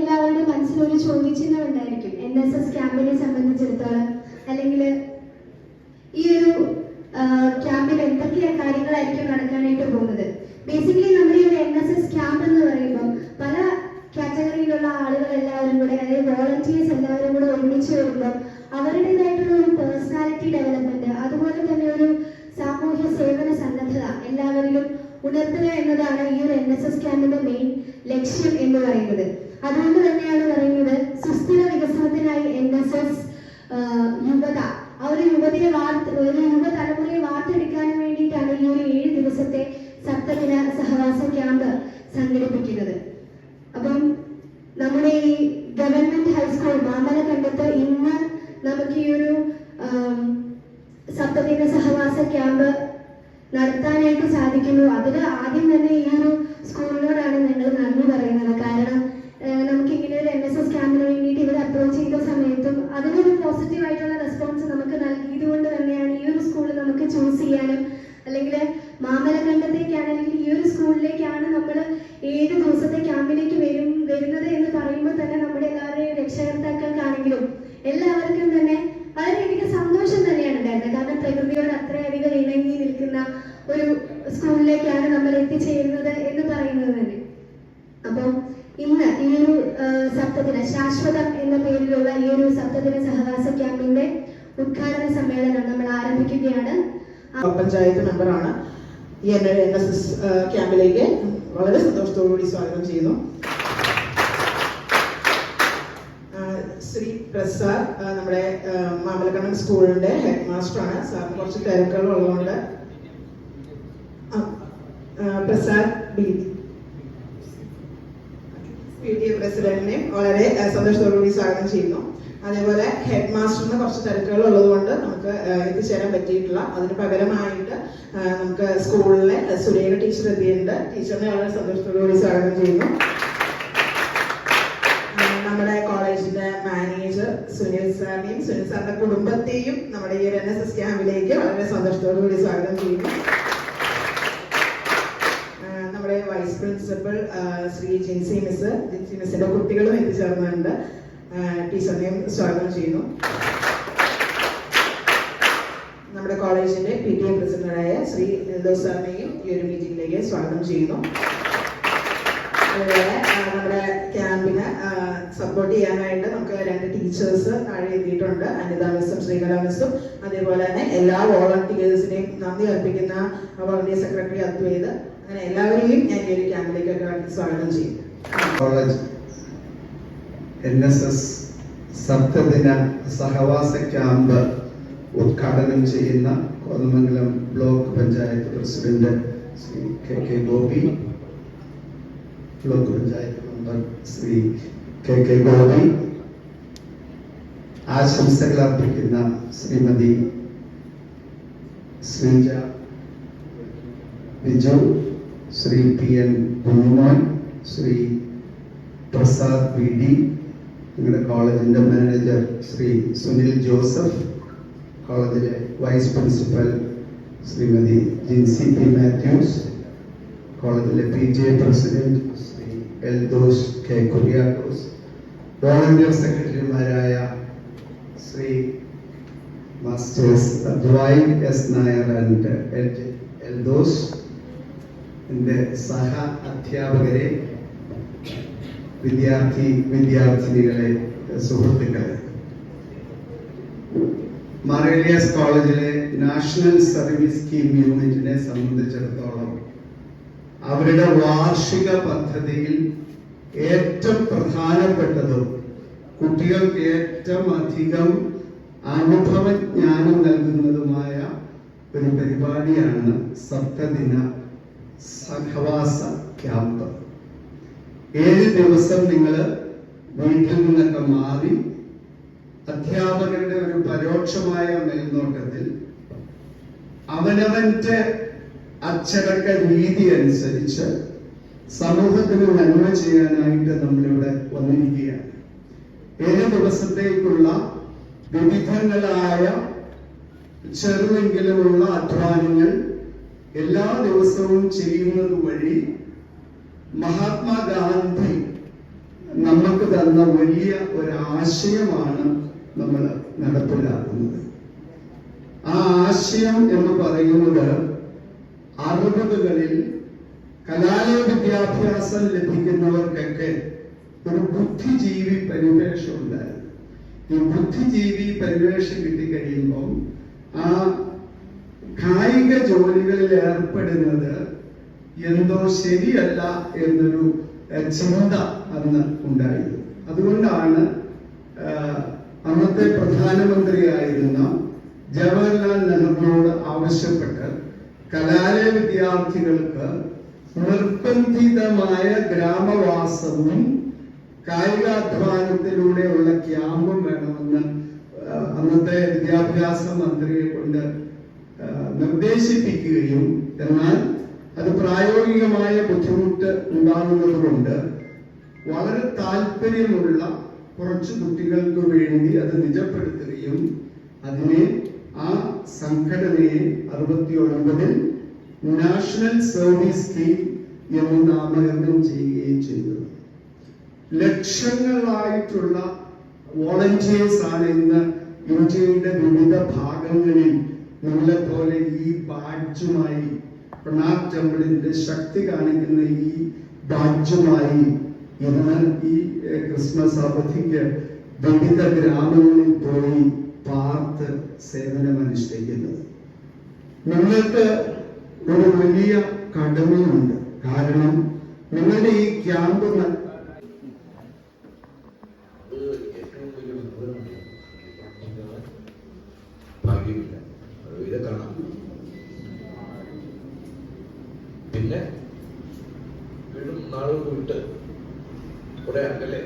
എല്ലാവരുടെയും മനസ്സിൽ ഒരു ചോദ്യചിഹ്നം ഉണ്ടായിരിക്കും. എൻ എസ് എസ് ക്യാമ്പിനെ സംബന്ധിച്ചിടത്തോളം. അല്ലെങ്കിൽ ഈ ഒരു ക്യാമ്പിൽ എന്തൊക്കെ കാര്യങ്ങളായിരിക്കും നടക്കാനായിട്ട് പോകുന്നത്? ബേസിക്കലി നമ്മുടെ ഒരു എൻ എസ് എസ് ക്യാമ്പ് എന്ന് പറയുമ്പോൾ പല കാറ്റഗറിയിലുള്ള ആളുകൾ എല്ലാവരും കൂടെ അതായത് വോളണ്ടിയേഴ്സ് എല്ലാവരും കൂടെ ഒരുമിച്ച് വരുമ്പോൾ അവരുടേതായിട്ടുള്ള ഒരു പേഴ്സണാലിറ്റി ഡെവലപ്മെന്റ് അതുപോലെ തന്നെ ഒരു സാമൂഹ്യ സേവന സന്നദ്ധത എല്ലാവരിലും ഉണർത്തുക എന്നതാണ് ഈ ഒരു എൻ എസ് എസ് ക്യാമ്പിന്റെ മെയിൻ ലക്ഷ്യം എന്ന് പറയുന്നത് അതുകൊണ്ട് തന്നെയാണ് പറയുന്നത് സുസ്ഥിര വികസനത്തിനായി എൻ എസ് എസ് യുവത ആ ഒരു യുവതയെ വാർത്ത ഒരു യുവതലമുറയെ വാർത്തെടുക്കാനും വേണ്ടിയിട്ടാണ് ഈ ഒരു ഏഴ് ദിവസത്തെ സപ്തദിന സഹവാസ ക്യാമ്പ് സംഘടിപ്പിക്കുന്നത് അപ്പം നമ്മുടെ ഈ ഗവൺമെന്റ് ഹൈസ്കൂൾ മാമലക്കണ്ടത്ത് ഇന്ന് നമുക്ക് ഈ ഒരു സപ്തദിന സഹവാസ ക്യാമ്പ് നടത്താനായിട്ട് സാധിക്കുന്നു. അതിൽ ആദ്യം തന്നെ ഈ ഒരു സ്കൂളിനോടാണ് ഞങ്ങൾ നന്ദി പറയുന്നത്. കാരണം നമുക്ക് ഇങ്ങനെ ഒരു എൻ എസ് എസ് ക്യാമ്പിന് വേണ്ടിയിട്ട് ഇവർ അപ്രോച്ച് ചെയ്ത സമയത്തും അതിനൊരു പോസിറ്റീവ് ആയിട്ടുള്ള റെസ്പോൺസ് നമുക്ക് നൽകിയത് കൊണ്ട് തന്നെയാണ് ഈ ഒരു സ്കൂൾ നമുക്ക് ചൂസ് ചെയ്യാനും അല്ലെങ്കിൽ മാമലക്കണ്ടത്തേക്കാണെങ്കിൽ ഈ ഒരു സ്കൂളിലേക്കാണ് നമ്മൾ ഏഴ് ദിവസത്തെ ക്യാമ്പിലേക്ക് വരും വരുന്നത് എന്ന് പറയുമ്പോൾ തന്നെ നമ്മുടെ എല്ലാവരുടെയും രക്ഷകർത്താക്കൾക്കാണെങ്കിലും എല്ലാവർക്കും തന്നെ വളരെയധികം സന്തോഷം തന്നെയാണ് ഉണ്ടായിരുന്നത്. കാരണം പ്രകൃതിയോട് അത്രയധികം ഇണങ്ങി നിൽക്കുന്ന ഒരു സ്കൂളിലേക്കാണ് നമ്മൾ എത്തിച്ചേരുന്നത് എന്ന് പറയുന്നത് തന്നെ. അപ്പം ഇന്ന് ഈ ഒരു സപ്തദിന ശാശ്വതം എന്ന പേരിലുള്ള ഈ ഒരു സപ്തദിന സഹവാസ ക്യാമ്പിന്റെ ഉദ്ഘാടന സമ്മേളനം നമ്മൾ ആരംഭിക്കുകയാണ്. പഞ്ചായത്ത് മെമ്പറാണ് ഈ എൻ എൻ എസ് എസ് ക്യാമ്പിലേക്ക് വളരെ സന്തോഷത്തോടുകൂടി സ്വാഗതം ചെയ്യുന്നു. ശ്രീ പ്രസാദ് നമ്മുടെ മാമലക്കണ്ണൻ സ്കൂളിന്റെ ഹെഡ് മാസ്റ്ററാണ് സാറിന് കുറച്ച് തിരക്കുകൾ ഉള്ളതുകൊണ്ട്. പ്രസാദ് ബി പ്രസിഡന്റിനെയും വളരെ സന്തോഷത്തോടുകൂടി സ്വാഗതം ചെയ്യുന്നു. അതേപോലെ ഹെഡ് മാസ്റ്ററിന് കുറച്ച് തിരക്കുകൾ ഉള്ളതുകൊണ്ട് നമുക്ക് എത്തിച്ചേരാൻ പറ്റിയിട്ടില്ല അതിന് പകരമായിട്ട് നമുക്ക് സ്കൂളിലെ സുരേഖ ടീച്ചർ എത്തിയിട്ടുണ്ട്. ടീച്ചറിനെ വളരെ സന്തോഷത്തോടുകൂടി സ്വാഗതം ചെയ്യുന്നു. നമ്മുടെ കോളേജിന്റെ മാനേജർ സുനിൽ സാറിനെയും സുനിൽ സാറിന്റെ കുടുംബത്തെയും നമ്മുടെ ഈ ഒരു എൻ എസ് എസ് ക്യാമ്പിലേക്ക് വളരെ സന്തോഷത്തോടുകൂടി സ്വാഗതം ചെയ്യുന്നു. നമ്മുടെ vice principal Shri Jinsi miss Jinsi മിസ്സിന്റെ കുട്ടികളും എത്തിച്ചേർന്നിട്ടുണ്ട്. ടീച്ചറിനെയും സ്വാഗതം ചെയ്യുന്നു നമ്മുടെ കോളേജിന്റെ പി ടി എ പ്രസിഡന്റായ ശ്രീ എൽദോസ് സാറിനെയും ഈ ഒരു മീറ്റിംഗിലേക്ക് സ്വാഗതം ചെയ്യുന്നു. അതുപോലെ നമ്മുടെ ക്യാമ്പിന് സപ്പോർട്ട് ചെയ്യാനായിട്ട് നമുക്ക് രണ്ട് ടീച്ചേഴ്സ് താഴെ എത്തിയിട്ടുണ്ട്. അനിത മിസ്സും ശ്രീകല മിസ്സും. അതേപോലെ തന്നെ എല്ലാ വോളണ്ടിയേഴ്സിനെയും നന്ദി അർപ്പിക്കുന്ന വോളണ്ടിയർ സെക്രട്ടറി അദ്വൈത്. അങ്ങനെ എല്ലാവരെയും ഞാൻ ഈ ഒരു ക്യാമ്പിലേക്ക് സ്വാഗതം ചെയ്യും. കോളേജ് എൻ എസ് എസ് സപ്തദിന സഹവാസ ക്യാമ്പ് ഉദ്ഘാടനം ചെയ്യുന്ന Kothamangalam block panchayat president Shri K K Gopi block panchayat member Shri K K Gopi ആശംസകൾ അർപ്പിക്കുന്ന Shrimati Sreeja Biju Shri P N Kunjumon Shri Prasad P D നിങ്ങളുടെ കോളേജിന്റെ manager Shri Sunil Joseph കോളേജിലെ vice principal Shrimati Jinsi P Mathews കോളേജിലെ P T A president Shri Eldhose K Kuriakose volunteer സെക്രട്ടറിമാരായ Shri masters ദ്വായ് S Nair and Eldhose എന്റെ സഹ അധ്യാപകരെ വിദ്യാർത്ഥി വിദ്യാർത്ഥിനികളെ സുഹൃത്തുക്കളെ. മറേലിയസ് കോളേജിലെ നാഷണൽ സർവീസ് സ്കീം യൂണിറ്റിനെ സംബന്ധിച്ചിടത്തോളം അവരുടെ വാർഷിക പദ്ധതിയിൽ ഏറ്റവും പ്രധാനപ്പെട്ടതും കുട്ടികൾക്ക് ഏറ്റവും അധികം അനുഭവജ്ഞാനം നൽകുന്നതുമായ ഒരു പരിപാടിയാണ് സപ്തദിന സഹവാസ ക്യാമ്പ്. ഏഴ് ദിവസം നിങ്ങൾ വീട്ടിൽ നിന്നൊക്കെ മാറി അധ്യാപകരുടെ ഒരു പരോക്ഷമായ മേൽനോട്ടത്തിൽ അവനവന്റെ അച്ചടക്ക രീതി അനുസരിച്ച് സമൂഹത്തിന് നന്മ ചെയ്യാനായിട്ട് നമ്മളിവിടെ വന്നിരിക്കുകയാണ്. ഏഴ് ദിവസത്തേക്കുള്ള വിവിധങ്ങളായ ചെറുതെങ്കിലുമുള്ള അധ്വാനങ്ങൾ എല്ലാ ദിവസവും ചെയ്യുന്നത് വഴി മഹാത്മാഗാന്ധി നമുക്ക് തന്ന വലിയ ഒരു ആശയമാണ് നമ്മൾ നടപ്പിലാക്കുന്നത്. ആ ആശയം എന്ന് പറയുന്നത് അറുപതുകളിൽ കലാലയ വിദ്യാഭ്യാസം ലഭിക്കുന്നവർക്കൊക്കെ ഒരു ബുദ്ധിജീവി പരിവേഷം ഉണ്ടായിരുന്നു. ഈ ബുദ്ധിജീവി പരിവേഷം കിട്ടിക്കഴിയുമ്പോൾ ആ കായിക ജോലികളിൽ ഏർപ്പെടുന്നത് എന്തോ ശരിയല്ല എന്നൊരു ചിന്ത അന്ന് ഉണ്ടായിരുന്നു. അതുകൊണ്ടാണ് അന്നത്തെ പ്രധാനമന്ത്രിയായിരുന്ന ജവഹർലാൽ നെഹ്റുവിനോട് ആവശ്യപ്പെട്ട് കലാലയ വിദ്യാർത്ഥികൾക്ക് നിർബന്ധിതമായ ഗ്രാമവാസവും കായികാധ്വാനത്തിലൂടെയുള്ള ക്യാമ്പും വേണമെന്ന് അന്നത്തെ വിദ്യാഭ്യാസ മന്ത്രിയെ കൊണ്ട് നിർദ്ദേശിപ്പിക്കുകയും എന്നാൽ അത് പ്രായോഗികമായ ബുദ്ധിമുട്ട് ഉണ്ടാകുന്നത് കൊണ്ട് വളരെ താല്പര്യമുള്ള കുറച്ച് കുട്ടികൾക്ക് വേണ്ടി അത് നിജപ്പെടുത്തുകയും അതിനെ ആ സംഘടനയെ അറുപത്തി ഒൻപതിൽ നാഷണൽ സർവീസ് സ്കീം എന്ന് നാമകരണം ചെയ്യുകയും ചെയ്തത് ലക്ഷങ്ങളായിട്ടുള്ള വോളണ്ടിയേഴ്സ് ആണ് ഇന്ന് ഇന്ത്യയുടെ വിവിധ ഭാഗങ്ങളിൽ നമ്മളെ പോലെ ഈ ബാഡ്ജുമായി പ്രണാബ് ടെമ്പിളിന്റെ ശക്തി കാണിക്കുന്ന ഈ ബാഡ്ജുമായി ഇന്ന് ഈ ക്രിസ്മസ് അവധിക്ക് വിവിധ ഗ്രാമങ്ങളിൽ പോയി പാർത്ത് സേവനം അനുഷ്ഠിക്കുന്നത്. നിങ്ങൾക്ക് ഒരു വലിയ കടമയുണ്ട്. കാരണം നിങ്ങളുടെ ഈ ക്യാമ്പ് ന- അത് ഏറ്റവും വലിയ ദുർബലമാണ് ഭാഗ്യമില്ല അത് ഇത് കാണാം പിന്നെ വീടും നാളും വിട്ട് കുറെ അകലെ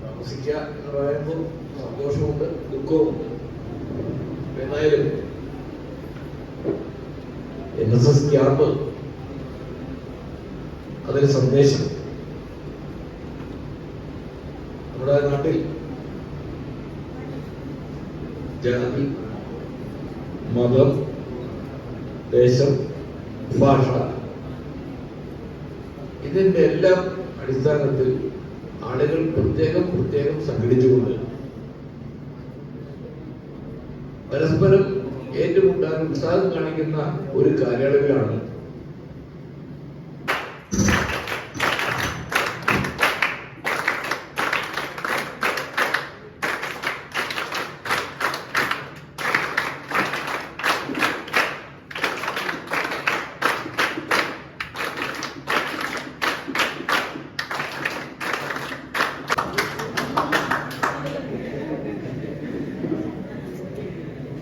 താമസിക്കുക എന്ന് പറയുമ്പോൾ സന്തോഷമുണ്ട് ദുഃഖവുമുണ്ട് എന്നായാലും എൻ എസ് എസ് ക്യാമ്പ് അതിന് സന്ദേശം നമ്മുടെ നാട്ടിൽ ജാതി മതം ദേശം ഭാഷ ഇതിന്റെ എല്ലാം അടിസ്ഥാനത്തിൽ ആളുകൾ പ്രത്യേകം പ്രത്യേകം സംഘടിച്ചുകൊണ്ട് പരസ്പരം ഏറ്റുമുട്ടാൻ ഉത്സാഹം കാണിക്കുന്ന ഒരു കാലയളവിലാണ്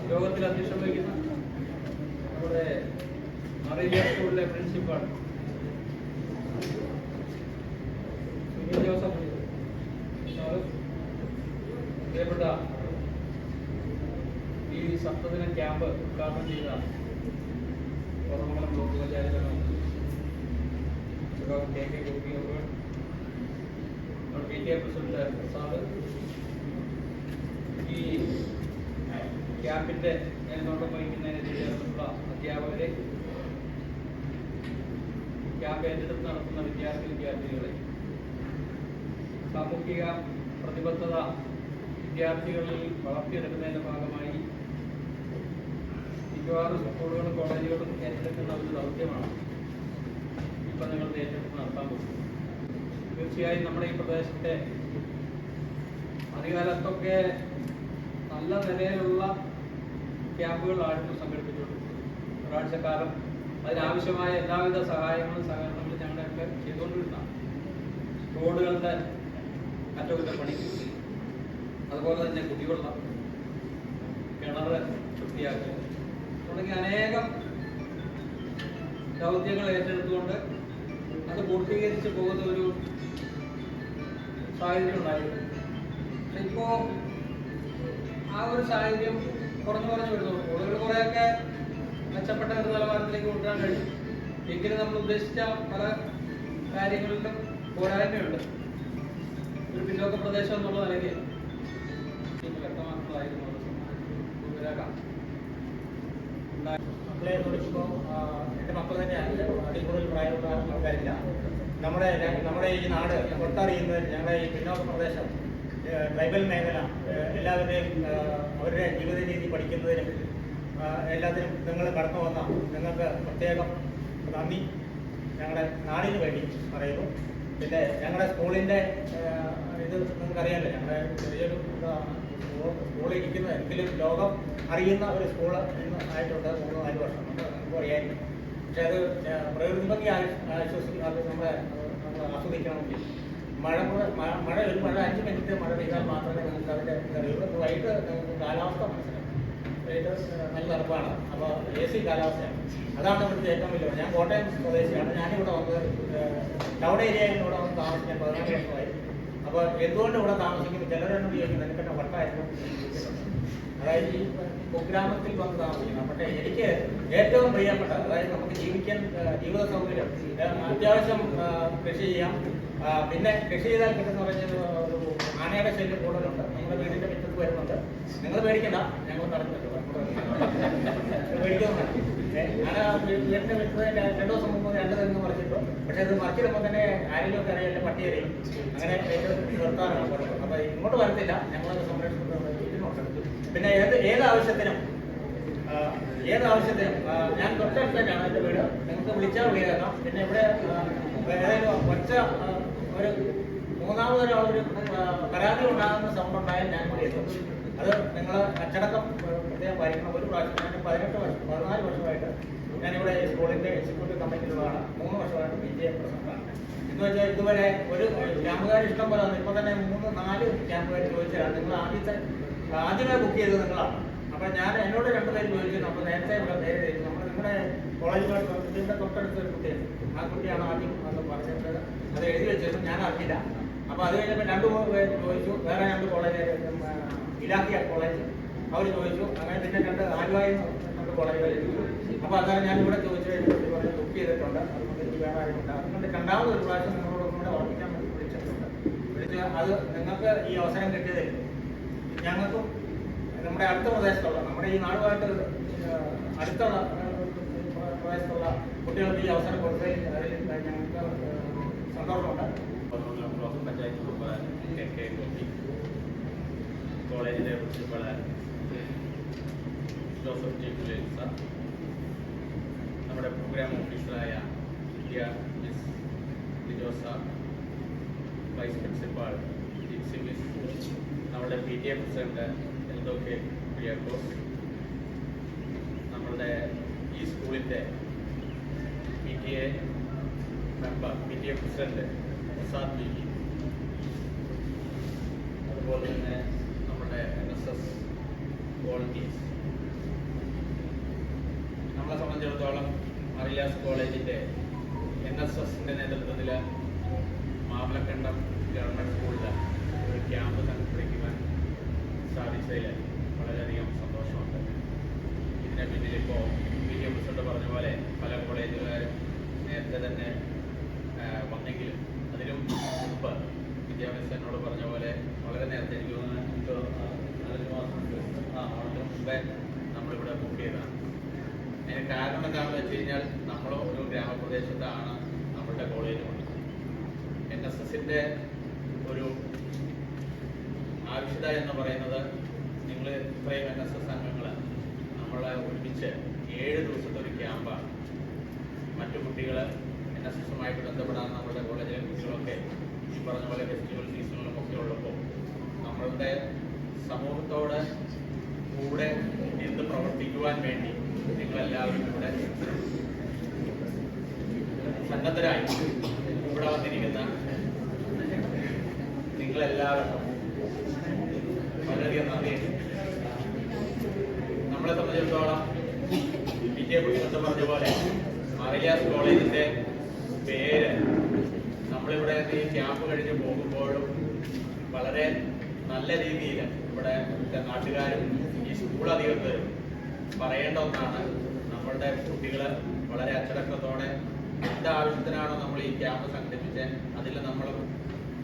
യോഗത്തിൽ അധ്യക്ഷം വഹിക്കുന്ന നമ്മുടെ മറേലിയ സ്കൂളിലെ പ്രിൻസിപ്പാൾ സുനിൽ ജോസഫ് സാറ്, പ്രിയപ്പെട്ട ഈ സപ്തദിന ക്യാമ്പ് ഉദ്ഘാടനം ചെയ്ത Kothamangalam block panchayat K K Gopi അവർ നമ്മുടെ P T A president Prasad ഈ ക്യാമ്പിന്റെ മേൽനോട്ടം വഹിക്കുന്നതിന് ചേർന്നിട്ടുള്ള അധ്യാപകരെ ക്യാമ്പ് ഏറ്റെടുത്ത് നടത്തുന്ന വിദ്യാർത്ഥി വിദ്യാർത്ഥികളെ സാമൂഹിക പ്രതിബദ്ധത വിദ്യാർത്ഥികളിൽ വളർത്തിയെടുക്കുന്നതിന്റെ ഭാഗമായി മിക്കവാറും സ്കൂളുകളും കോളേജുകളും ഏറ്റെടുക്കുന്ന ഒരു ദൗത്യമാണ് ഇപ്പം നിങ്ങൾ ഏറ്റെടുത്ത് നടത്താൻ പോകുന്നത്. തീർച്ചയായും നമ്മുടെ ഈ പ്രദേശത്തെ അധികാലത്തൊക്കെ നല്ല നിലയിലുള്ള ക്യാമ്പുകളായിരുന്നു സംഘടിപ്പിച്ചുകൊണ്ടിരിക്കുന്നു ഒരാഴ്ചക്കാലം അതിനാവശ്യമായ എല്ലാവിധ സഹായങ്ങളും സഹകരണങ്ങളും ഞങ്ങളൊക്കെ ചെയ്തുകൊണ്ടിരുന്ന റോഡുകളുടെ അറ്റകുറ്റപ്പണി അതുപോലെ തന്നെ കുടിവെള്ളം കിണർ വൃത്തിയാക്കുക തുടങ്ങി അനേകം ദൗത്യങ്ങൾ ഏറ്റെടുത്തുകൊണ്ട് അത് പൂർത്തീകരിച്ച് പോകുന്ന ഒരു സാഹചര്യം ഉണ്ടായിരുന്നു. ഇപ്പോ ആ ഒരു സാഹചര്യം കുറഞ്ഞു കുറഞ്ഞു വരുന്നു സ്കൂളുകൾ കുറെയൊക്കെ മെച്ചപ്പെട്ട ഒരു നിലവാരത്തിലേക്ക് കൊണ്ടുവരാൻ കഴിയും. എങ്കിലും നമ്മൾ ഉദ്ദേശിച്ച പല കാര്യങ്ങളിലും പോരായ്മയുണ്ട്. ഒരു പിന്നോക്ക പ്രദേശം എന്നുള്ള നിലയ്ക്ക് വ്യക്തമാക്കുന്നതായിരുന്നു. ആൾക്കാരില്ല നമ്മുടെ നമ്മുടെ ഈ നാട് പുറത്തറിയുന്നത് ഞങ്ങളുടെ ഈ പിന്നോക്ക പ്രദേശം ട്രൈബൽ മേഖല എല്ലാവരുടെയും അവരുടെ ജീവിത രീതി പഠിക്കുന്നതിനും എല്ലാത്തിനും നിങ്ങൾ കടന്നു വന്ന നിങ്ങൾക്ക് പ്രത്യേകം നന്ദി ഞങ്ങളുടെ നാടിന് വേണ്ടി പറയുന്നു പിന്നെ ഞങ്ങളുടെ സ്കൂളിന്റെ ഇത് നിങ്ങൾക്കറിയാമല്ലോ ഞങ്ങളുടെ ചെറിയൊരു ഇതാണ് സ്കൂളിൽ ഇരിക്കുന്ന എങ്കിലും ലോകം അറിയുന്ന ഒരു സ്കൂൾ ആയിട്ടുണ്ട് മൂന്ന് നാല് വർഷം നമുക്ക് അറിയാമായിരിക്കും. പക്ഷെ അത് ഏഹ് പ്രകൃതി ഭംഗി ആശ്വസിക്കും അത് നമ്മളെ നമ്മൾ ആസ്വദിക്കണമെങ്കിൽ മഴ മഴ- ഒരു മഴ അഞ്ച് മിനിറ്റ് മഴ പെയ്താൽ മാത്രമേ നമുക്ക് അതിന്റെ ഇതറിയുള്ളൂ. വൈകിട്ട് നമുക്ക് കാലാവസ്ഥ മനസ്സിലാക്കും നല്ല തണുപ്പാണ്. അപ്പോൾ എ സി കാലാവസ്ഥയാണ്. അതാണ് ഇവിടുത്തെ ഏറ്റവും വലിയ ഞാൻ കോട്ടയം സ്വദേശിയാണ്. ഞാനിവിടെ വന്ന് ടൗൺ ഏരിയയിൽ ഇവിടെ വന്ന് താമസിക്കാൻ പതിനാല് വർഷമായി. അപ്പോൾ എന്തുകൊണ്ട് ഇവിടെ താമസിക്കുന്നു? ചിലരെന്നോട് ചോദിക്കുന്നു? എനിക്കെന്നെ വട്ടായിരുന്നു അതായത് ഈ കുഗ്രാമത്തിൽ വന്ന് താമസിക്കുന്നത് പക്ഷേ എനിക്ക് ഏറ്റവും പ്രിയപ്പെട്ട അതായത് നമുക്ക് ജീവിക്കാൻ ജീവിത സൗകര്യം അത്യാവശ്യം കൃഷി ചെയ്യാം. പിന്നെ കൃഷി ചെയ്താൽ കിട്ടുന്ന പറഞ്ഞ ഒരു ആനയുടെ ശല്യം കൂടുതലുണ്ട്. നമ്മുടെ വീടിന്റെ മുറ്റത്ത് വരുന്നുണ്ട്. നിങ്ങൾ പേടിക്കണ്ട ഞങ്ങൾ പറഞ്ഞിട്ടുണ്ട് പേടിക്കുന്നുണ്ട് മുറ്റത്ത് രണ്ടു ദിവസം മുമ്പ് രണ്ട് തെങ്ങ് മറിച്ചിട്ടു പക്ഷെ അത് മറിച്ചിടുമ്പോൾ തന്നെ ആരെങ്കിലും ഒക്കെ അറിയാം പട്ടി അറിയും അങ്ങനെ ഇത് നിർത്താറാണ് പറയുന്നത് അപ്പൊ ഇങ്ങോട്ട് വരത്തില്ല. ഞങ്ങൾ പിന്നെ ഏത് ഏത് ആവശ്യത്തിനും ഏത് ആവശ്യത്തിനും ഞാൻ തൊട്ടടുത്ത് തന്നെയാണ് എന്റെ വീട്. നിങ്ങൾക്ക് വിളിച്ചാൽ വിളിയേക്കാം പിന്നെ ഇവിടെ ഒച്ച ഒരു മൂന്നാമതൊരാൾ ഒരു പരാതി ഉണ്ടാകുന്ന സംഭവം ഉണ്ടായാൽ ഞാൻ ഇവിടെ എത്തും. അത് നിങ്ങൾ അച്ചടക്കം പ്രത്യേകം പാലിക്കണം. ഒരു പ്രാവശ്യം ഞാൻ പതിനെട്ട് വർഷം പതിനാല് വർഷമായിട്ട് ഞാനിവിടെ സ്കൂളിന്റെ എക്സിക്യൂട്ടീവ് കമ്മിറ്റിയിലുള്ളതാണ് മൂന്ന് വർഷമായിട്ട് എ പ്രസിഡന്റാണ് എന്ന് വെച്ചാൽ ഇതുവരെ ഒരു ക്യാമ്പുകാർ ഇഷ്ടം പോലെ ഇപ്പൊ തന്നെ മൂന്ന് നാല് ക്യാമ്പുകാർ ചോദിച്ചതാണ്. നിങ്ങൾ ആദ്യത്തെ ആദ്യമേ ബുക്ക് ചെയ്തത് നിങ്ങളാണ്. അപ്പൊ ഞാൻ എന്നോട് രണ്ടുപേരും ചോദിക്കുന്നു അപ്പൊ നേരത്തെ ഇവിടെ പേര് ചോദിച്ചു. നമ്മൾ നിങ്ങളുടെ കോളേജിലെ ഇതിന്റെ തൊട്ടടുത്ത ഒരു കുട്ടിയാണ് ആ കുട്ടിയാണ് ആദ്യം അത് പറഞ്ഞിട്ട് അത് എഴുതി വെച്ചിരുന്നു. ഞാൻ അറിഞ്ഞില്ല. അപ്പൊ അത് കഴിഞ്ഞപ്പോൾ രണ്ടു മൂന്ന് പേര് ചോദിച്ചു. വേറെ രണ്ട് കോളേജ് ഇലാക്കിയ കോളേജ് അവർ ചോദിച്ചു. അങ്ങനെ പിന്നെ രണ്ട് ആലുവായി രണ്ട് കോളേജുകൾ അപ്പൊ അതാണ് ഞാൻ ഇവിടെ ചോദിച്ചു കഴിഞ്ഞിട്ട് പറഞ്ഞ് ബുക്ക് ചെയ്തിട്ടുണ്ട്. അതുകൊണ്ട് എനിക്ക് ആരുമില്ല അതുകൊണ്ട് രണ്ടാമത് ഒരു പ്രാവശ്യം നിങ്ങളോട് ഒന്നുകൂടെ ഓർമ്മിക്കാൻ വേണ്ടി വിളിച്ചിട്ടുണ്ട്. വിളിച്ച് അത് നിങ്ങൾക്ക് ഈ അവസരം കിട്ടിയതിൽ ഞങ്ങൾക്കും നമ്മുടെ അടുത്ത പ്രദേശത്തുള്ള നമ്മുടെ ഈ നാടുമായിട്ട് അടുത്ത പ്രദേശത്തുള്ള കുട്ടികൾക്ക് ഈ അവസരം കൊടുത്തതിൽ ഞങ്ങൾക്ക് സന്തോഷമുണ്ട്. പഞ്ചായത്ത് കോളേജിലെ പ്രിൻസിപ്പൾ ജോസഫ് ജി. സാർ. നമ്മുടെ പ്രോഗ്രാം ഓഫീസറായ ഇന്ത്യ മിസ് ലിജോസ വൈസ് പ്രിൻസിപ്പാൾ ജിപ്സി മിസ് നമ്മുടെ P T A president Eldho K. പ്രിയാക്കോസ് നമ്മളുടെ ഈ സ്കൂളിന്റെ P T A member P T A president Prasad B അതുപോലെ തന്നെ നമ്മുടെ എൻ എസ് എസ് വോളണ്ടിയേഴ്സ് നമ്മളെ സംബന്ധിച്ചിടത്തോളം മറിയാസ് കോളേജിന്റെ എൻ എസ് എസിന്റെ നേതൃത്വത്തിൽ മാമലക്കണ്ടം ഗവൺമെന്റ് സ്കൂളിൽ ഒരു ക്യാമ്പ് സംഘടിപ്പിക്കുവാൻ സാധിച്ചതിൽ വളരെയധികം സന്തോഷമുണ്ട്. ഇതിനെ പിന്നിൽ ഇപ്പോൾ പി ടി പ്രസിഡന്റ് പറഞ്ഞ പോലെ പല കോളേജുകാരും നേരത്തെ തന്നെ വന്നെങ്കിലും അതിലും മുമ്പ് വിദ്യാഭ്യാസ എന്നോട് പറഞ്ഞ പോലെ വളരെ നേരത്തെ എനിക്ക് തോന്നുന്നു നാലഞ്ച് മാസം ആ അതിന് മുമ്പേ നമ്മളിവിടെ ബുക്ക് ചെയ്തതാണ്. അതിന് കാരണം എന്താണെന്ന് വെച്ച് കഴിഞ്ഞാൽ നമ്മൾ ഒരു ഗ്രാമപ്രദേശത്താണ് നമ്മളുടെ കോളേജുള്ളത് എൻ എസ് എസിന്റെ ഒരു ആവശ്യത എന്ന് പറയുന്നത് നിങ്ങൾ ഇത്രയും എൻ എസ് എസ് അംഗങ്ങൾ നമ്മളെ ഒരുമിച്ച് ഏഴ് ദിവസത്തെ ഒരു ക്യാമ്പാണ്. മറ്റു കുട്ടികൾ എൻ എസ് എസുമായിട്ട് ബന്ധപ്പെടാൻ നമ്മുടെ കോളേജിലെ കുട്ടികളൊക്കെ ഈ പറഞ്ഞ പോലെ ഫെസ്റ്റിവൽ സീസണുകളും ഒക്കെ ഉള്ളപ്പോൾ നമ്മളുടെ സമൂഹത്തോട് കൂടെ നിന്ന് പ്രവർത്തിക്കുവാൻ വേണ്ടി നിങ്ങളെല്ലാവരും ഇവിടെ സന്നദ്ധരായി ഇവിടെ വന്നിരിക്കുന്ന നിങ്ങളെല്ലാവർക്കും വളരെയധികം നന്ദി നമ്മളെ സംബന്ധിച്ചിടത്തോളം പ്രസിഡന്റ് പറഞ്ഞ പോലെ മറിയാസ് കോളേജിന്റെ പേര് നമ്മളിവിടെ ഈ ക്യാമ്പ് കഴിഞ്ഞ് പോകുമ്പോഴും വളരെ നല്ല രീതിയിൽ ഇവിടെ നാട്ടുകാരും ഈ സ്കൂൾ അധികൃതരും പറയേണ്ട ഒന്നാണ് നമ്മളുടെ കുട്ടികൾ വളരെ അച്ചടക്കത്തോടെ എന്ത് ആവശ്യത്തിനാണോ നമ്മൾ ഈ ക്യാമ്പ് സംഘടിപ്പിച്ചത് അതിൽ നമ്മൾ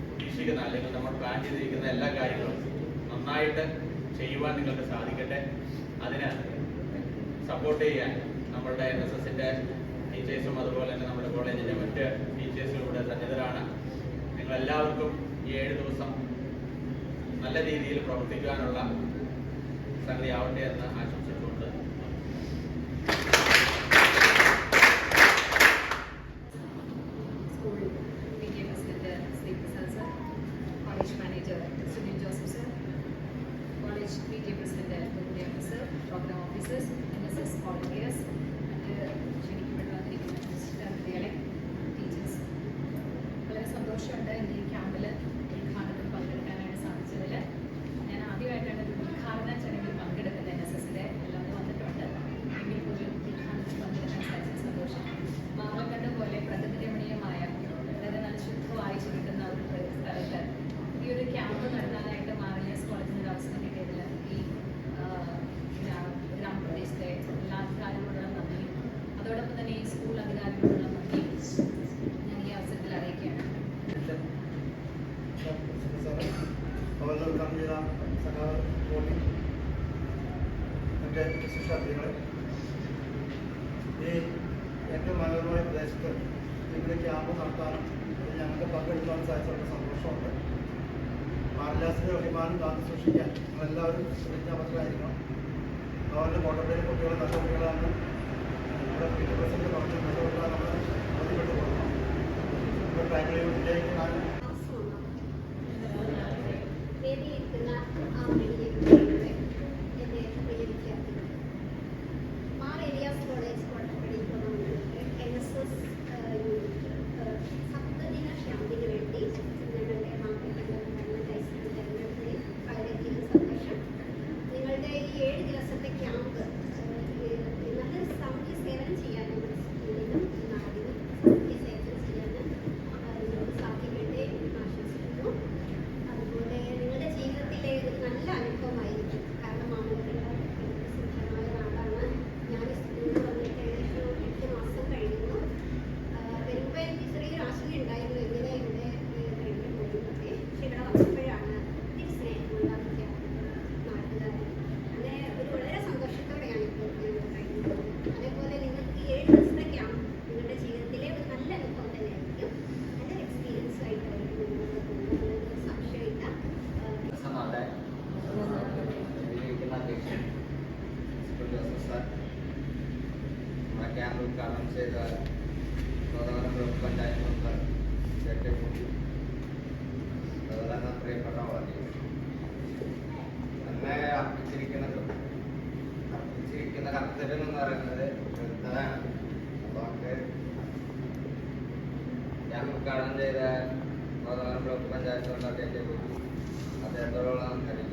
ഉദ്ദേശിക്കുന്ന അല്ലെങ്കിൽ നമ്മൾ പ്ലാൻ ചെയ്തിരിക്കുന്ന എല്ലാ കാര്യങ്ങളും നന്നായിട്ട് ചെയ്യുവാൻ നിങ്ങൾക്ക് സാധിക്കട്ടെ. അതിന് സപ്പോർട്ട് ചെയ്യാൻ നമ്മളുടെ എൻ എസ് എസിന്റെ ടീച്ചേഴ്സും അതുപോലെ തന്നെ നമ്മുടെ കോളേജിന്റെ മറ്റ് ടീച്ചേഴ്സും ഇവിടെ സന്നിധരാണ് നിങ്ങളെല്ലാവർക്കും ഈ ഏഴ് ദിവസം നല്ല രീതിയിൽ പ്രവർത്തിക്കാനുള്ള സംഗതി ആവട്ടെ എന്ന് ആശംസിക്കുന്നു. കാണാനും കാത്തു സൂക്ഷിക്കാൻ എല്ലാവരും പ്രതിജ്ഞാബദ്ധരായിരിക്കണം അവരുടെ കോട്ടപ്പേരെ കുട്ടികളെ നല്ല കുട്ടികളാണെന്ന് നമ്മുടെ പ്രസിഡന്റ് പറഞ്ഞു നല്ല കുട്ടികളെ നമ്മൾ ബോധ്യപ്പെട്ടു കൊടുക്കണം നമ്മുടെ ടൈമിലേക്ക് ഞാൻ શકે તે બધું અત્યારે દરોડા કરી